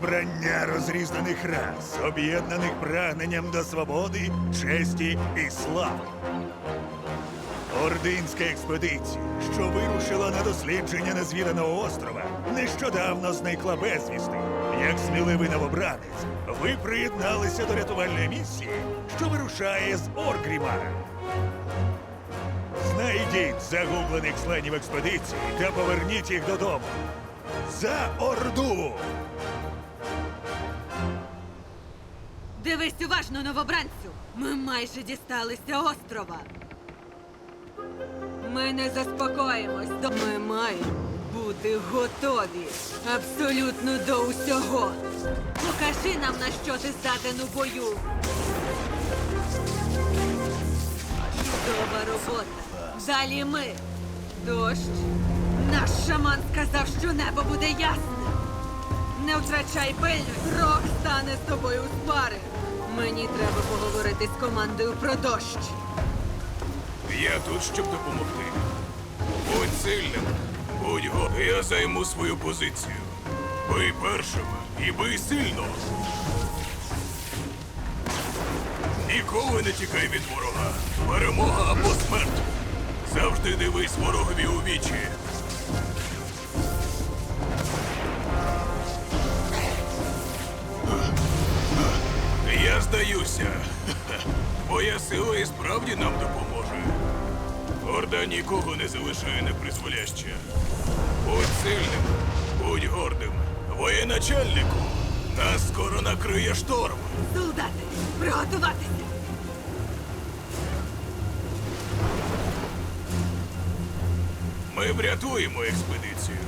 Зібрання розрізаних рас, об'єднаних прагненням до свободи, честі і слави. Ординська експедиція, що вирушила на дослідження незвіданого острова, нещодавно зникла безвісти. Як сміливий новобранець, ви приєдналися до рятувальної місії, що вирушає з Оргрімара. Знайдіть загублених членів експедиції та поверніть їх додому. За Орду! Дивись уважно, новобранцю. Ми майже дісталися острова. Ми не заспокоїмось, до ми маємо бути готові абсолютно до усього. Покажи нам, на що ти здатен у бою. Чудова робота. Далі ми. Дощ. Наш шаман сказав, що небо буде ясне. Не втрачай пильність. Рок стане з тобою у спари. Мені треба поговорити з командою про дощ. Я тут, щоб допомогти. Будь сильним, будь го. Я займу свою позицію. Бий першим і бий сильно. Ніколи не тікай від ворога. Перемога або смерть. Завжди дивись ворогові у вічі. Здаюся. Моя сила і справді нам допоможе. Орда нікого не залишає непризволяще. Будь сильним, будь гордим. Воєначальнику, нас скоро накриє шторм. Солдати, приготуватися! Ми врятуємо експедицію.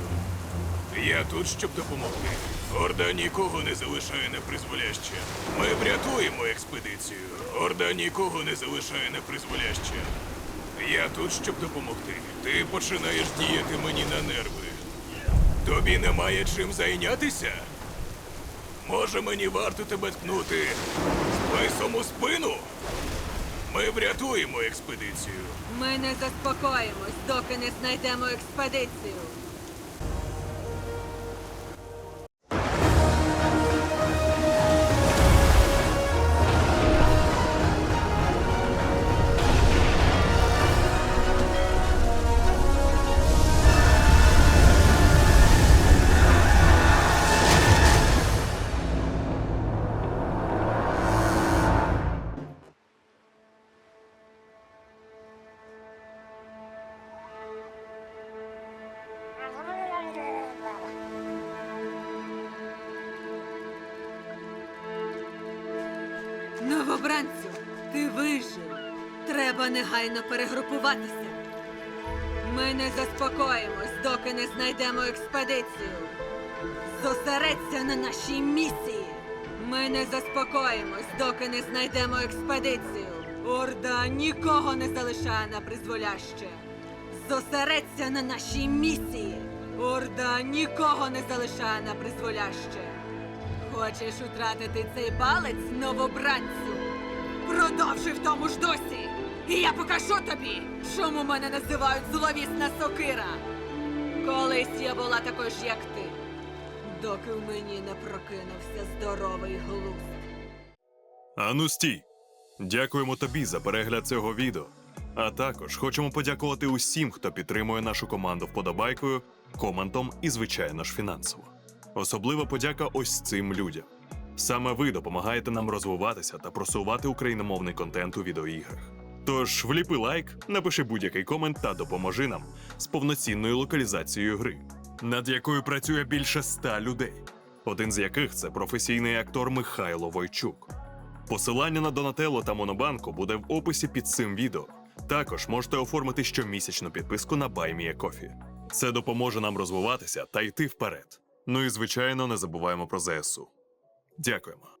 Я тут, щоб допомогти. Орда нікого не залишає непризволяще. Ми врятуємо експедицію. Орда нікого не залишає непризволяще. Я тут, щоб допомогти. Ти починаєш діяти мені на нерви. Тобі немає чим зайнятися? Може, мені варто тебе ткнути списом у спину? Ми врятуємо експедицію. Ми не заспокоїмось, доки не знайдемо експедицію. Новобранцю, ти вижив. Треба негайно перегрупуватися. Ми не заспокоїмось, доки не знайдемо експедицію. Зосередься на нашій місії. Ми не заспокоїмось, доки не знайдемо експедицію. Орда нікого не залишає на призволяще. Зосередься на нашій місії. Орда нікого не залишає на призволяще. Хочеш утратити цей палець, новобранцю? Продовжуй в тому ж досі. І я покажу тобі, чому мене називають зловісна сокира. Колись я була такою ж, як ти, доки в мені не прокинувся здоровий глузд. Ану стій! Дякуємо тобі за перегляд цього відео. А також хочемо подякувати усім, хто підтримує нашу команду вподобайкою, коментом і, звичайно ж, фінансово. Особлива подяка ось цим людям. Саме ви допомагаєте нам розвиватися та просувати україномовний контент у відеоіграх. Тож вліпи лайк, напиши будь-який комент та допоможи нам з повноцінною локалізацією гри, над якою працює більше ста людей, один з яких це професійний актор Михайло Войчук. Посилання на Донателло та Монобанку буде в описі під цим відео. Також можете оформити щомісячну підписку на BuyMeACoffee. Це допоможе нам розвиватися та йти вперед. Ну і звичайно, не забуваємо про ЗСУ. Дякуємо.